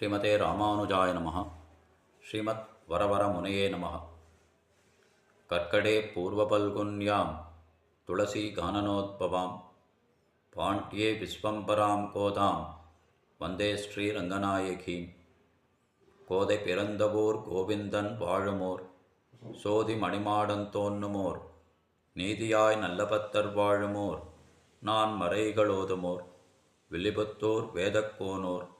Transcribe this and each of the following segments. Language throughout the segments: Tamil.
ஸ்ரீமதே ராமானுஜாய நம. ஸ்ரீமத் வரவர முனையே நம. கற்கடே பூர்வபல்குன்யாம் துளசி கானனோத்பவாம் பாண்டியே விஸ்வம்பராம் கோதாம் வந்தே ஸ்ரீரங்கநாயகீம். கோதை பிறந்தவோர் கோவிந்தன் வாழுமோர் சோதி மணிமாடன் தோன்னுமோர் நீதியாய் நல்லபத்தர் வாழுமோர் நான் மறைகளோதுமோர் வில்லிபுத்தூர் வேதக்கோனோர்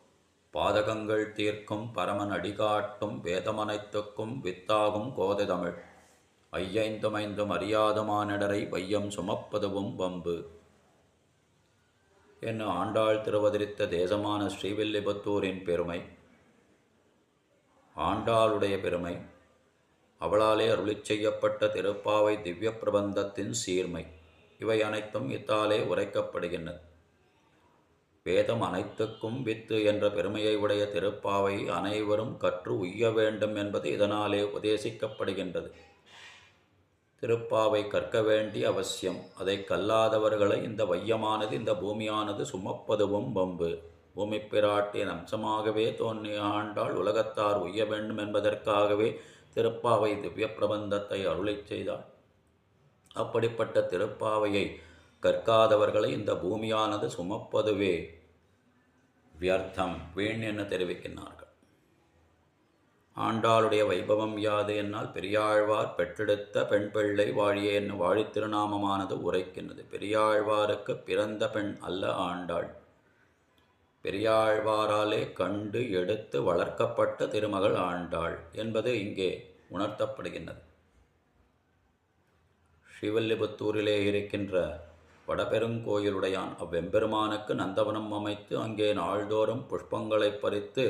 பாதகங்கள் தீர்க்கும் பரமன் அடிகாட்டும் வேதமனைத்துக்கும் வித்தாகும் கோதை தமிழ். ஐயைந்துமைந்தும் அறியாதமானிடரை வையம் சுமப்பதுவும் வம்பு. என்ன ஆண்டாள் திருவதரித்த தேசமான ஸ்ரீவில்லிபுத்தூரின் பெருமை ஆண்டாளுடைய பெருமை அவளாலே அருளி செய்யப்பட்ட திருப்பாவை திவ்ய பிரபந்தத்தின் சீர்மை. இவை அனைத்தும் இத்தாலே உரைக்கப்படுகின்றன. வேதம் அனைத்துக்கும் வித்து என்ற பெருமையை உடைய திருப்பாவை அனைவரும் கற்று உய்ய வேண்டும் என்பது இதனாலே உபதேசிக்கப்படுகின்றது. திருப்பாவை கற்க வேண்டிய அவசியம். அதை கல்லாதவர்களை இந்த வையமானது இந்த பூமியானது சுமப்பதுவும் வம்பு. பூமி பிராட்டியின் அம்சமாகவே தோன்றிய ஆண்டால் உலகத்தார் உய்ய வேண்டும் என்பதற்காகவே திருப்பாவை திவ்ய பிரபந்தத்தை அருளை செய்தார். அப்படிப்பட்ட திருப்பாவையை கற்காதவர்களை இந்த பூமியானது சுமப்பதுவே வியர்த்தம் வீண் என தெரிவிக்கின்றார்கள். ஆண்டாளுடைய வைபவம் யாது என்னால் பெரியாழ்வார் பெற்றெடுத்த பெண் பிள்ளை வாழியே என்னும் வாழித் திருநாமமானது உரைக்கின்றது. பெரியாழ்வாருக்கு பிறந்த பெண் அல்ல ஆண்டாள். பெரியாழ்வாராலே கண்டு எடுத்து வளர்க்கப்பட்ட திருமகள் ஆண்டாள் என்பது இங்கே உணர்த்தப்படுகின்றது. ஸ்ரீவல்லிபுத்தூரிலே இருக்கின்ற வடபெருங்கோயிலுடையான் அவ்வெம்பெருமானுக்கு நந்தவனம் அமைத்து அங்கே நாள்தோறும் புஷ்பங்களை பறித்து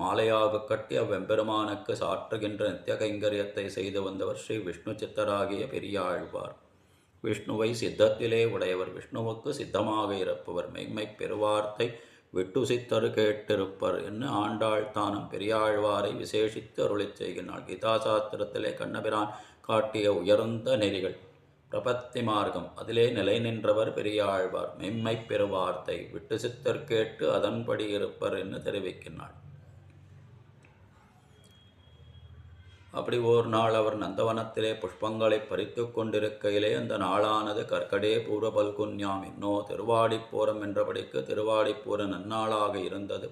மாலையாக கட்டி அவ்வெம்பெருமானுக்கு சாற்றுகின்ற நித்திய கைங்கரியத்தை செய்து வந்தவர் ஸ்ரீ விஷ்ணு சித்தராகிய பெரியாழ்வார். விஷ்ணுவை சித்தத்திலே உடையவர் விஷ்ணுவுக்கு சித்தமாக இருப்பவர் மெய்மை பெருவார்த்தை விட்டு சித்தரு கேட்டிருப்பர் என்று ஆண்டாள் தானும் பெரியாழ்வாரை விசேஷித்து அருளிச் செய்கிறாள் கீதாசாஸ்திரத்திலே கண்ணபிரான் காட்டிய உயர்ந்த நெறிகள். பிரபத்தி மார்க்கம். அதிலே நிலை நின்றவர் பெரியாழ்வார். மெம்மை பெருவார்த்தை விட்டு சித்தர் கேட்டு அதன்படி இருப்பர் என்று தெரிவிக்கின்றாள். அப்படி ஓர் நாள் அவர் நந்தவனத்திலே புஷ்பங்களை பறித்து கொண்டிருக்கையிலே அந்த நாளானது கற்கடே பூர்வ பல்குன்யாம் இன்னோ திருவாடிப்பூரம் என்றபடிக்கு திருவாடிப்பூர நன்னாளாக இருந்தது.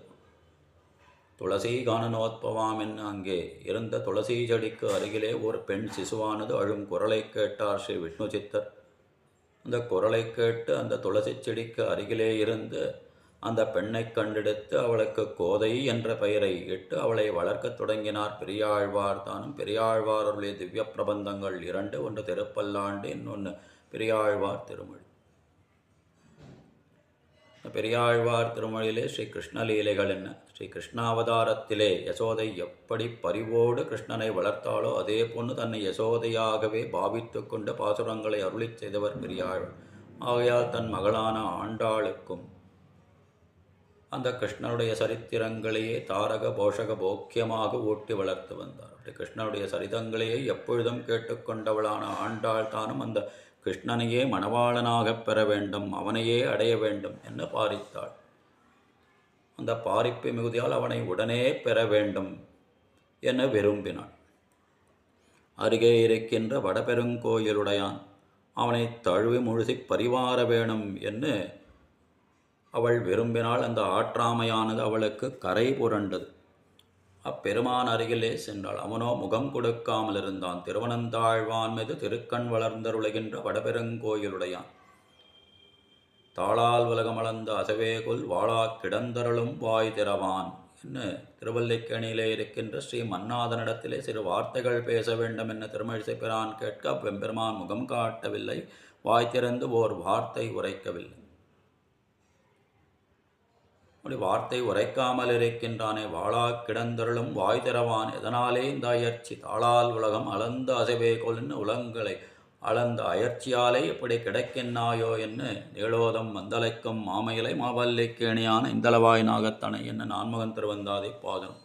துளசி கானனோத்பவாம் என்று அங்கே? இருந்த துளசி செடிக்கு அருகிலே ஒரு பெண் சிசுவானது அழும் குரலை கேட்டார் ஸ்ரீ விஷ்ணு சித்தர். அந்த குரலை கேட்டு அந்த துளசி செடிக்கு அருகிலே இருந்து அந்த பெண்ணை கண்டெடுத்து அவளுக்கு கோதை என்ற பெயரை இட்டு அவளை வளர்க்கத் தொடங்கினார். பெரியாழ்வார் தானும் பெரியாழ்வாருடைய திவ்ய பிரபந்தங்கள் இரண்டு ஒன்று திருப்பல்லாண்டு இன்னொன்று பெரியாழ்வார் திருமொழி. பெரியாழ்வார் திருமொழியிலே ஸ்ரீ கிருஷ்ணலீலைகள் என்ன? ஸ்ரீ கிருஷ்ணாவதாரத்திலே யசோதை எப்படி பரிவோடு கிருஷ்ணனை வளர்த்தாளோ அதே போன்று தன்னை யசோதையாகவே பாவித்து கொண்டு பாசுரங்களை அருளிச் செய்தவர் பெரியாழ்வார். ஆகையால் தன் மகளான ஆண்டாளுக்கும் அந்த கிருஷ்ணனுடைய சரித்திரங்களையே தாரக போஷக போக்கியமாக ஊட்டி வளர்த்து வந்தார். அப்படி கிருஷ்ணனுடைய சரிதங்களையே எப்பொழுதும் கேட்டுக்கொண்டவளான ஆண்டாள் தானும் அந்த கிருஷ்ணனையே மணவாளனாகப் பெற வேண்டும் அவனையே அடைய வேண்டும் என்று பாரித்தாள். அந்த பாரிப்பு மிகுதியால் அவனை உடனே பெற வேண்டும் என விரும்பினாள். அருகே இருக்கின்ற வடபெருங்கோயிலுடையான் அவனை தழுவி முழுசி பரிவார வேணும் என்று அவள் விரும்பினால் அந்த ஆற்றாமையானது அவளுக்கு கரை புரண்டது. அப்பெருமான் அருகிலே சென்றாள். அவனோ முகம் கொடுக்காமல் இருந்தான் திருவனந்தாழ்வான் மீது திருக்கண் வளர்ந்தருளைகின்ற வடபெருங்கோயிலுடையான். தாளால் உலகமளந்த அசவேகுல் வாழா கிடந்தருளும் வாய் திறவான். என்று திருவல்லிக்கணியிலே இருக்கின்ற ஸ்ரீ மன்னாதனிடத்திலே சிறு வார்த்தைகள் பேச வேண்டும் என்று திருமழிசை பிரான் கேட்க வெம்பெருமான் முகம் காட்டவில்லை. வாய் திறந்து ஓர் வார்த்தை உரைக்கவில்லை. அப்படி வார்த்தை உரைக்காமல் இருக்கின்றானே வாழா கிடந்தருளும் வாய் தரவான். எதனாலே இந்த அயற்சி? தாளால் உலகம் அளந்த அசைவே கொள்ளின் உலகங்களை அளந்த அயற்சியாலே இப்படி கிடைக்கின்றாயோ என்று நீளோதம் மந்தலைக்கும் மாமையிலை மாவல்லிக்கு இணையான இந்தளவாய் நாகத்தனை என்ன நான்முகன் திருவந்தாதை பாதனும்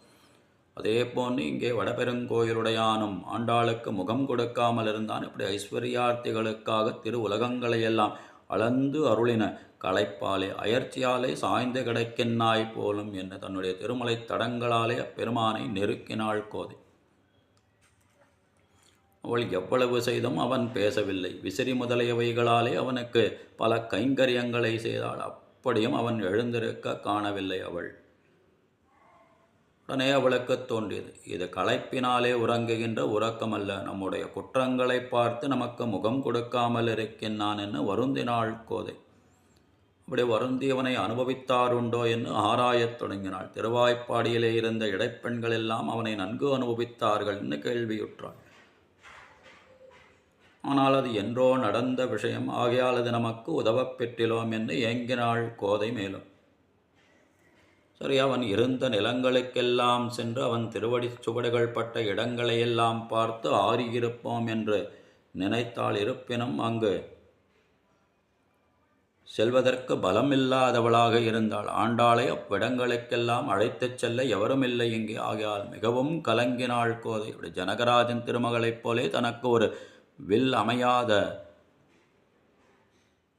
அதே போன்று இங்கே வடபெருங்கோயிலுடையானும் ஆண்டாளுக்கு முகம் கொடுக்காமல் இருந்தான் இப்படி ஐஸ்வர்யார்த்திகளுக்காக திரு உலகங்களையெல்லாம் அளந்து அருளின களைப்பாலே அயற்சியாலே சாய்ந்து கிடக்கின்னாய் போலும் என்ன தன்னுடைய திருமலை தடங்களாலே அப்பெருமானை நெருக்கினாள் கோதை. அவள் எவ்வளவு செய்தும் அவன் பேசவில்லை. விசிறி முதலியவைகளாலே அவனுக்கு பல கைங்கரியங்களை செய்தாள். அப்படியும் அவன் எழுந்திருக்க காணவில்லை அவள். உடனே அவளுக்கு தோன்றியது இது களைப்பினாலே உறங்குகின்ற உறக்கமல்ல. நம்முடைய குற்றங்களை பார்த்து நமக்கு முகம் கொடுக்காமல் இருக்கின்றான் என்று வருந்தினாள் கோதை. இப்படி வருந்தியவனை அனுபவித்தாருண்டோ என்று ஆராயத் தொடங்கினாள். திருவாய்ப்பாடியிலே இருந்த இடைப்பெண்கள் எல்லாம் அவனை நன்கு அனுபவித்தார்கள் என்று கேள்வியுற்றாள். ஆனால் அது என்றோ நடந்த விஷயம் ஆகையால் அது நமக்கு உதவப் பெற்றிலோம் என்று ஏங்கினாள் கோதை மேலும். சரி அவன் இருந்த நிலங்களுக்கெல்லாம் சென்று அவன் திருவடி சுவடுகள் பட்ட இடங்களையெல்லாம் பார்த்து ஆறியிருப்போம் என்று நினைத்தால் இருப்பினும் அங்கு செல்வதற்கு பலமில்லாதவளாக இருந்தாள். ஆண்டாளை அவ்விடங்களுக்கெல்லாம் அழைத்துச் செல்ல எவருமில்லை இங்கே. ஆகையால் மிகவும் கலங்கினாள் கோதை. ஜனகராஜன் திருமகளைப் போலே தனக்கு ஒரு வில் அமையாத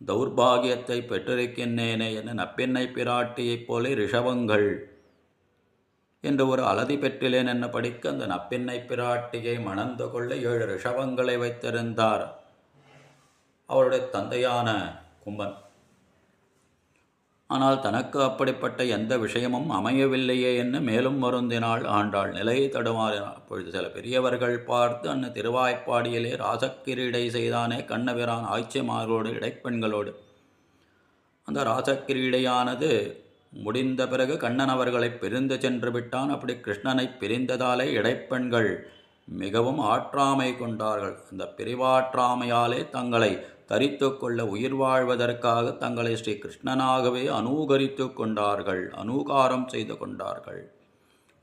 தௌர்பாகியத்தை பெற்றிருக்கின்றேனே என நப்பெண்ணை பிராட்டியைப் போலே ரிஷபங்கள் என்று ஒரு அலதி பெற்றிலேன் என்ன படிக்க அந்த நப்பெண்ணை பிராட்டியை மணந்து கொள்ள ஏழு ரிஷபங்களை வைத்திருந்தார். அவருடைய தந்தையான கும்பன். ஆனால் தனக்கு அப்படிப்பட்ட எந்த விஷயமும் அமையவில்லையே என்று மேலும் வருந்தினாள். ஆண்டாள் நிலையை தடுமாறினாள். அப்பொழுது சில பெரியவர்கள் பார்த்து அன்ன திருவாய்ப்பாடியிலே ராசக்கிரீடை செய்தானே கண்ணபிரான் ஆய்ச்சிமார்களோடு இடைப்பெண்களோடு? அந்த ராசக்கிரீடையானது முடிந்த பிறகு கண்ணன் அவர்களை பிரிந்து சென்று விட்டான். அப்படி கிருஷ்ணனை பிரிந்ததாலே இடைப்பெண்கள் மிகவும் ஆற்றாமை கொண்டார்கள். அந்த பிரிவாற்றாமையாலே தங்களை தரித்து கொள்ள உயிர் வாழ்வதற்காக தங்களை ஸ்ரீ கிருஷ்ணனாகவே அனூகரித்து கொண்டார்கள் அனூகாரம் செய்து கொண்டார்கள்.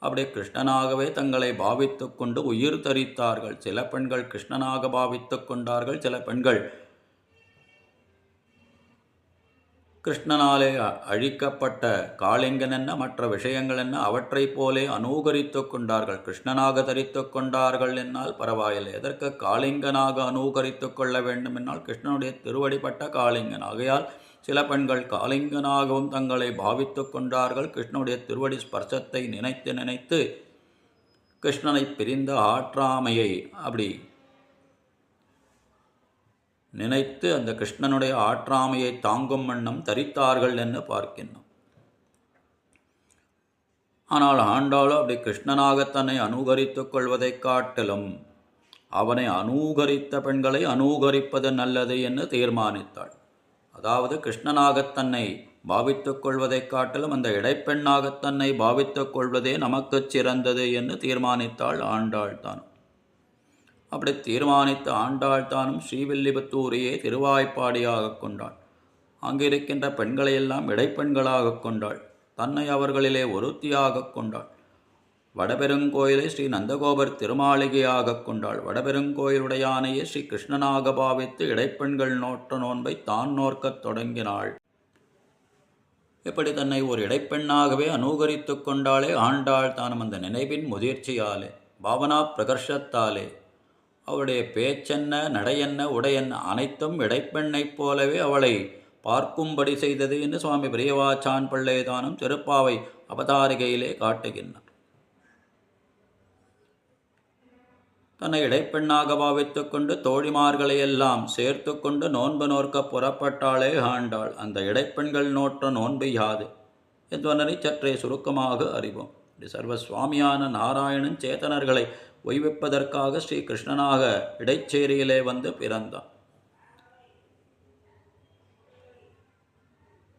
அப்படி கிருஷ்ணனாகவே தங்களை பாவித்து கொண்டு உயிர் தரித்தார்கள். சில பெண்கள் கிருஷ்ணனாக பாவித்து கொண்டார்கள் சில பெண்கள் கிருஷ்ணனாலே அழிக்கப்பட்ட காளிங்கன் என்ன மற்ற விஷயங்கள் என்ன அவற்றைப் போலே அனூகரித்து கொண்டார்கள் கிருஷ்ணனாக தரித்து கொண்டார்கள் என்னால் பரவாயில்லை. எதற்கு காளிங்கனாக அனூகரித்து கொள்ள வேண்டும் என்னால் கிருஷ்ணனுடைய திருவடிப்பட்ட காளிங்கன். ஆகையால் சில பெண்கள் காளிங்கனாகவும் தங்களை பாவித்து கொண்டார்கள். கிருஷ்ணனுடைய திருவடி ஸ்பர்சத்தை நினைத்து நினைத்து கிருஷ்ணனை பிரிந்த ஆற்றாமையை அப்படி நினைத்து அந்த கிருஷ்ணனுடைய ஆற்றாமையை தாங்கும் வண்ணம் தரித்தார்கள் என்று பார்க்கின்றோம். ஆனால் ஆண்டாளோ அப்படி கிருஷ்ணனாக தன்னை அனுகரித்துக் கொள்வதைக் காட்டிலும் அவனை அநூகரித்த பெண்களை அனூகரிப்பது நல்லது என்று தீர்மானித்தாள். அதாவது கிருஷ்ணனாகத் தன்னை பாவித்துக் கொள்வதைக் காட்டிலும் அந்த இடைப்பெண்ணாக தன்னை பாவித்துக் கொள்வதே நமக்குச் சிறந்தது என்று தீர்மானித்தாள் ஆண்டாள் தான். அப்படி தீர்மானித்த ஆண்டாள் தானும் ஸ்ரீவில்லிபுத்தூரையே திருவாய்ப்பாடியாக கொண்டாள். அங்கிருக்கின்ற பெண்களையெல்லாம் இடைப்பெண்களாக கொண்டாள். தன்னை அவர்களிலே ஒருத்தியாக கொண்டாள். வடபெருங்கோயிலை ஸ்ரீ நந்தகோபர் திருமாளிகையாக கொண்டாள். வடபெருங்கோயிலுடையானையே ஸ்ரீ கிருஷ்ணனாக பாவித்து இடைப்பெண்கள் நோற்ற நோன்பை தான் நோக்கத் தொடங்கினாள். இப்படி தன்னை ஒரு இடைப்பெண்ணாகவே அனுகரித்து கொண்டாலே ஆண்டாள் தானும் அந்த நினைவின் முதிர்ச்சியாலே பாவனா பிரகர்ஷத்தாலே அவளுடைய பேச்சென்ன நடையென்ன உடையென்ன அனைத்தும் இடைப்பெண்ணைப் போலவே அவளை பார்க்கும்படி செய்தது என்று சுவாமி பிரியவாச்சான் பிள்ளைதானும் திருப்பாவை அவதாரிகையிலே காட்டுகின்றார் தன்னை இடைப்பெண்ணாக பாவித்துக் கொண்டு தோழிமார்களையெல்லாம் சேர்த்து கொண்டு நோன்பு நோற்க புறப்பட்டாளே ஆண்டாள். அந்த இடைப்பெண்கள் நோற்ற நோன்பு யாது? என்பதனை சற்றே சுருக்கமாக அறிவோம். சர்வ சுவாமியான நாராயணன் சேத்தனர்களை ஓய்வெப்பதற்காக ஸ்ரீ கிருஷ்ணனாக இடைச்சேரியிலே வந்து பிறந்தான்.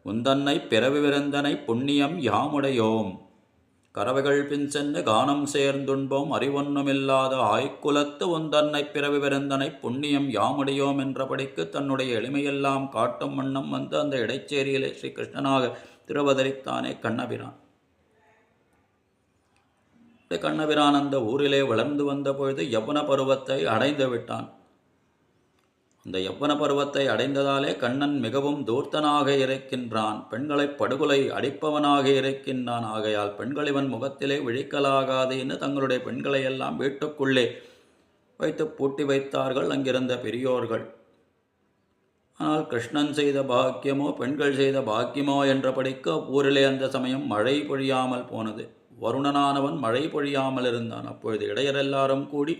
உந்தன்னை பிறவி விருந்தனை புண்ணியம் யாமுடையோம். கறவைகள் பின் சென்று கானம் சேர்ந்துண்போம். அறிவொன்னுமில்லாத ஆய்க்குலத்து உந்தன்னை பிறவி விருந்தனை புண்ணியம் யாமுடையோம் என்றபடிக்கு தன்னுடைய எளிமையெல்லாம் காட்டும் வண்ணம் வந்து அந்த இடைச்சேரியிலே ஸ்ரீ கிருஷ்ணனாக திருவதரித்தானே கண்ணபிரான். கண்ணபிரான் அந்த ஊரிலே வளர்ந்து வந்த பொழுது யவன பருவத்தை அடைந்து விட்டான். அந்த யவன பருவத்தை அடைந்ததாலே கண்ணன் மிகவும் தூர்த்தனாக இருக்கின்றான். பெண்களை படுகொலை அடிப்பவனாக இருக்கின்றான். ஆகையால் பெண்கள் இவன் முகத்திலே விழிக்கலாகாது என்று தங்களுடைய பெண்களை எல்லாம் வீட்டுக்குள்ளே வைத்து பூட்டி வைத்தார்கள் அங்கிருந்த பெரியோர்கள். ஆனால் கிருஷ்ணன் செய்த பாக்கியமோ பெண்கள் செய்த பாக்கியமோ என்றபடிக்கு ஊரிலே அந்த சமயம் மழை பொழியாமல் போனது. வருணனானவன் மழை பொழியாமல் இருந்தான் அப்பொழுது இடையர் எல்லாரும் கூடி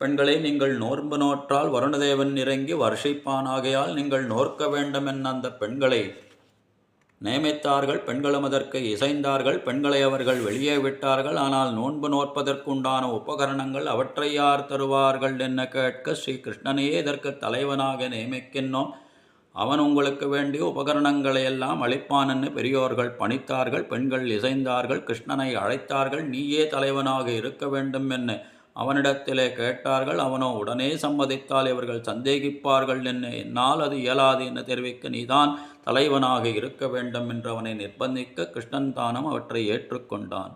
பெண்களை நீங்கள் நோன்பு நோற்றால் வருணதேவன் இறங்கி வருஷைப்பானாகையால் நீங்கள் நோர்க்க வேண்டும் என் அந்த பெண்களை நியமித்தார்கள் பெண்களும் அதற்கு இசைந்தார்கள் பெண்களை அவர்கள் வெளியே விட்டார்கள். ஆனால் நோன்பு நோற்பதற்குண்டான உபகரணங்கள் அவற்றை யார் தருவார்கள்? என்ன கேட்க ஸ்ரீ கிருஷ்ணனையே இதற்கு தலைவனாக நியமிக்கின்றோம். அவன் உங்களுக்கு வேண்டிய உபகரணங்களை எல்லாம் அளிப்பான் பெரியோர்கள் பணித்தார்கள் பெண்கள் இசைந்தார்கள் கிருஷ்ணனை அழைத்தார்கள் நீயே தலைவனாக இருக்க வேண்டும் என்று அவனிடத்திலே கேட்டார்கள். அவனோ உடனே சம்மதித்தால் இவர்கள் சந்தேகிப்பார்கள் என்று என்னால் அது இயலாது என்று தெரிவிக்க நீதான் தலைவனாக இருக்க வேண்டும் என்று அவனை நிர்பந்திக்க கிருஷ்ணன் தானும் அவற்றை ஏற்றுக்கொண்டான்.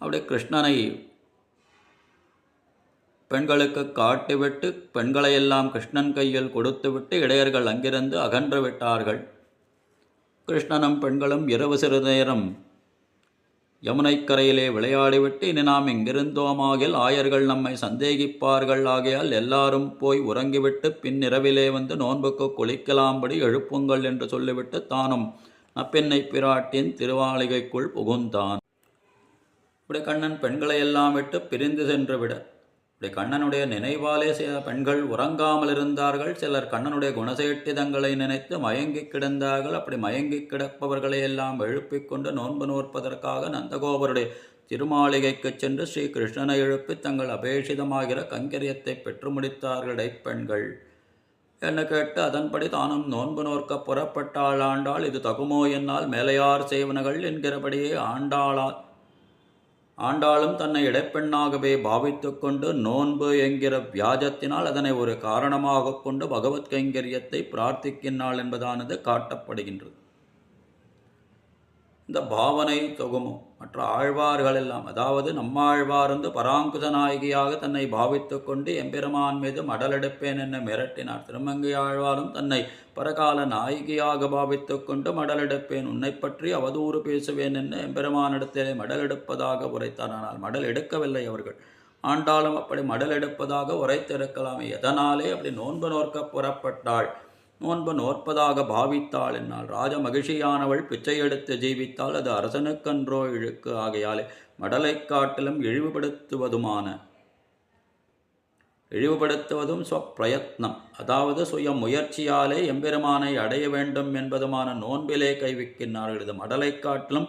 அப்படி கிருஷ்ணனை பெண்களுக்கு காட்டிவிட்டு பெண்களையெல்லாம் கிருஷ்ணன் கையில் கொடுத்துவிட்டு இடையர்கள் அங்கிருந்து அகன்று விட்டார்கள் கிருஷ்ணனும் பெண்களும் இரவு சிறு நேரம் யமுனைக்கரையிலே விளையாடிவிட்டு இனி நாம் இங்கிருந்தோமாகில் ஆயர்கள் நம்மை சந்தேகிப்பார்கள். ஆகையால் எல்லாரும் போய் உறங்கிவிட்டு பின் இரவிலே வந்து நோன்புக்கு குளிக்கலாம்படி எழுப்புங்கள் என்று சொல்லிவிட்டு தானும் நப்பெண்ணை பிராட்டின் திருவாளிகைக்குள் புகுந்தான். இப்படி கண்ணன் பெண்களை எல்லாம் விட்டு பிரிந்து சென்று விட இப்படி கண்ணனுடைய நினைவாலே சில பெண்கள் உறங்காமல் இருந்தார்கள் சிலர் கண்ணனுடைய குணசேட்டிதங்களை நினைத்து மயங்கி கிடந்தார்கள். அப்படி மயங்கி கிடப்பவர்களை எல்லாம் எழுப்பிக் கொண்டு நோன்பு நோற்பதற்காக நந்தகோபருடைய திருமாளிகைக்கு சென்று ஸ்ரீ கிருஷ்ணனை எழுப்பி தங்கள் அபேஷிதமாகிற கங்கரியத்தை பெற்று முடித்தார்கள். இடைப்பெண்கள் என்ன கேட்டு அதன்படி தானும் நோன்பு நோர்க்க புறப்பட்டாள். ஆண்டாள் இது தகுமோ என்னால் மேலையார் செய்வனகள் என்கிறபடியே ஆண்டாளால் ஆண்டாளும் தன்னை இடைப்பெண்ணாகவே பாவித்து கொண்டு நோன்பு என்கிற வியாஜத்தினால் அதனை ஒரு காரணமாக கொண்டு பகவத் கைங்கரியத்தை பிரார்த்திக்கின்றாள் என்பதானது காட்டப்படுகின்றது. இந்த பாவனை தொகுமும் மற்ற ஆழ்வார்கள் எல்லாம் அதாவது நம்மாழ்வார்ந்து பராங்குத நாயகியாக தன்னை பாவித்து கொண்டு எம்பெருமான் மீது மடலெடுப்பேன் என மிரட்டினார். திருமங்கை ஆழ்வாரும் தன்னை பரகால நாயகியாக பாவித்து கொண்டு மடலெடுப்பேன். உன்னை பற்றி அவதூறு பேசுவேன் என்று எம்பெருமானிடத்திலே மடலெடுப்பதாக உரைத்தார். ஆனால் மடல் எடுக்கவில்லை அவர்கள். ஆண்டாலும் அப்படி மடல் எடுப்பதாக உரைத்திருக்கலாமே. எதனாலே அப்படி நோன்பு நோர்க்க புறப்பட்டாள்? நோன்பு நோற்பதாக பாவித்தாள் என்னால். ராஜ மகிழ்ச்சியானவள் பிச்சை எடுத்து ஜீவித்தால் அது அரசனுக்கன்றோ இழுக்கு. ஆகையாலே மடலை காட்டிலும் இழிவுபடுத்துவதுமான இழிவுபடுத்துவதும் ஸ்வப்பிரயத்னம் அதாவது சுய முயற்சியாலே எம்பெருமானை அடைய வேண்டும் என்பதுமான நோன்பிலே கைவிக்கின்றார்கள் இது மடலை காட்டிலும்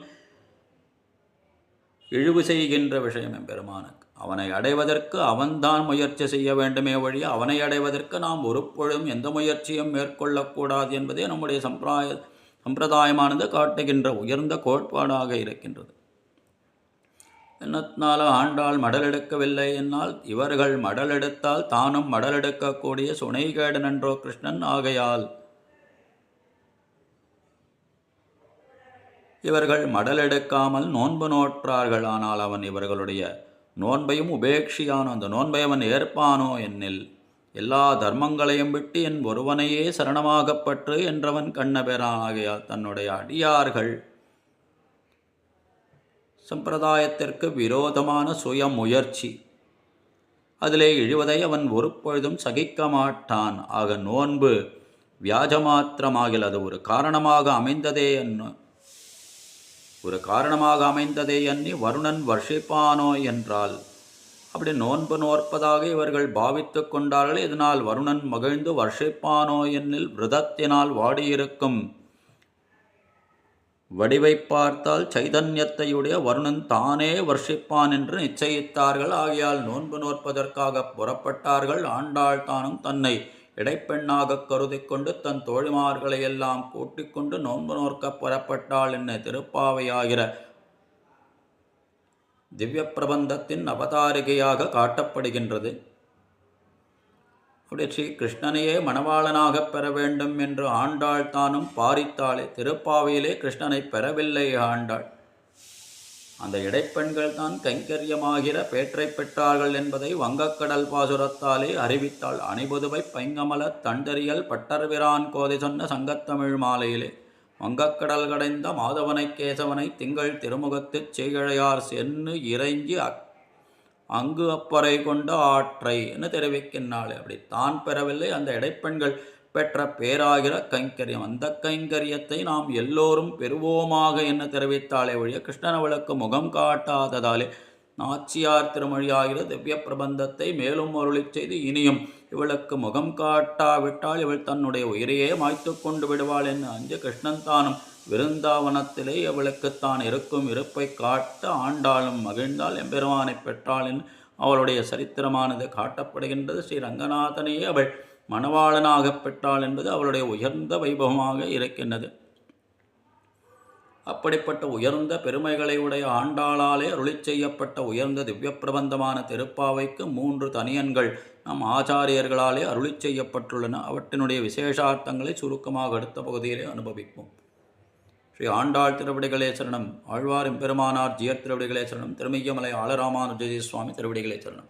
இழிவு செய்கின்ற விஷயம் எம்பெருமானுக்கு. அவனை அடைவதற்கு அவன்தான் முயற்சி செய்ய வேண்டுமே வழி அவனை அடைவதற்கு நாம் ஒரு பொழுதும் எந்த முயற்சியும் மேற்கொள்ளக்கூடாது என்பதே நம்முடைய சம்பிராய சம்பிரதாயமானது காட்டுகின்ற உயர்ந்த கோட்பாடாக இருக்கின்றது. என்னத்தினால ஆண்டாள் மடல் எடுக்கவில்லை என்னால் இவர்கள் மடல் எடுத்தால் தானும் மடல் எடுக்கக்கூடிய சுனைகேடு நன்றோ கிருஷ்ணன் ஆகையால். இவர்கள் மடல் எடுக்காமல் நோன்பு நோற்றார்கள் ஆனால் அவன் இவர்களுடைய நோன்பையும் உபேட்சியானோ அந்த நோன்பை அவன் ஏற்பானோ என்னில்? எல்லா தர்மங்களையும் விட்டு என் ஒருவனையே சரணமாகப்பற்று என்றவன் கண்ணபெறானாகையால் தன்னுடைய அடியார்கள் சம்பிரதாயத்திற்கு விரோதமான சுய முயற்சி அதிலே இழிவதை அவன் ஒரு பொழுதும் சகிக்க மாட்டான். ஆக நோன்பு வியாஜமாத்திரமாகில் அது ஒரு காரணமாக அமைந்ததே என்ன ஒரு காரணமாக அமைந்ததே எண்ணி வருணன் வர்ஷிப்பானோ என்றால் அப்படி நோன்பு நோற்பதாக இவர்கள் பாவித்து கொண்டார்கள் இதனால் வருணன் மகிழ்ந்து வர்ஷிப்பானோ என்னில் விரதத்தினால் வாடியிருக்கும். வடிவை பார்த்தால் சைதன்யத்தையுடைய வருணன் தானே வர்ஷிப்பான் என்று நிச்சயித்தார்கள். ஆகையால் நோன்பு நோற்பதற்காக புறப்பட்டார்கள். ஆண்டாள் தானும் தன்னை இடைப்பெண்ணாக கருதி கொண்டு தன் தோழிமார்களை எல்லாம் கூட்டிக் கொண்டு நோன்பு நோற்க புறப்பட்டாள் என்ன திருப்பாவையாகிற திவ்ய பிரபந்தத்தின் அவதாரிகையாக காட்டப்படுகின்றது. அப்படி ஸ்ரீ கிருஷ்ணனையே மணவாளனாகப் பெற வேண்டும் என்று ஆண்டாள் தானும் பாரித்தாளே திருப்பாவையிலே கிருஷ்ணனை பெறவில்லை ஆண்டாள். அந்த இடைப்பெண்கள் தான் கைங்கரியமாகிற பேற்றை பெற்றார்கள் என்பதை வங்கக்கடல் பாசுரத்தாலே அறிவித்தாள். அணிபுதுவை பைங்கமல தண்டறியல் பட்டர்விரான் கோதை சொன்ன சங்கத்தமிழ் மாலையிலே. வங்கக்கடல் கடைந்த மாதவனை கேசவனை திங்கள் திருமுகத்துச் செய்கழையார் சென்னு இறைஞ்சி அங்கு அப்பறை கொண்ட ஆற்றை என்று தெரிவிக்கின்றாள். அப்படி தான் பெறவில்லை அந்த இடைப்பெண்கள். பெற்ற பேராகிற கைங்கரியம் அந்த கைங்கரியத்தை நாம் எல்லோரும் பெறுவோமாக என்ன தெரிவித்தாலே ஒழிய கிருஷ்ணன் அவளுக்கு முகம் காட்டாததாலே நாச்சியார் திருமொழியாகிற திவ்ய பிரபந்தத்தை மேலும் அருளி செய்து இனியும் இவளுக்கு முகம் காட்டாவிட்டால் இவள் தன்னுடைய உயிரையே மாய்த்து கொண்டு விடுவாள் என்று அஞ்சு கிருஷ்ணன் தானும் விருந்தாவனத்திலே அவளுக்கு தான் இருக்கும் இருப்பை காட்ட ஆண்டாளும் மகிழ்ந்தால் எம்பெருமானை பெற்றாள் என்று அவளுடைய சரித்திரமானது காட்டப்படுகின்றது. ஸ்ரீ ரங்கநாதனையே அவள் மணவாளனாகப் பெற்றாள் என்பது அவளுடைய உயர்ந்த வைபவமாக இருக்கின்றது. அப்படிப்பட்ட உயர்ந்த பெருமைகளை உடைய ஆண்டாளாலே அருளி செய்யப்பட்ட உயர்ந்த திவ்ய பிரபந்தமான திருப்பாவைக்கு மூன்று தனியன்கள் நம் ஆச்சாரியர்களாலே அருளி செய்யப்பட்டுள்ளன. அவற்றினுடைய விசேஷார்த்தங்களை சுருக்கமாக அடுத்த பகுதியிலே அனுபவிப்போம். ஸ்ரீ ஆண்டாள் திருவடிகளே சரணம் பெருமானார் எம்பெருமானார் ஜியர் திருவடிகளே சரணம் திருமையமலை ஆளராமானுஜி சுவாமி திருவடிகளே சரணம்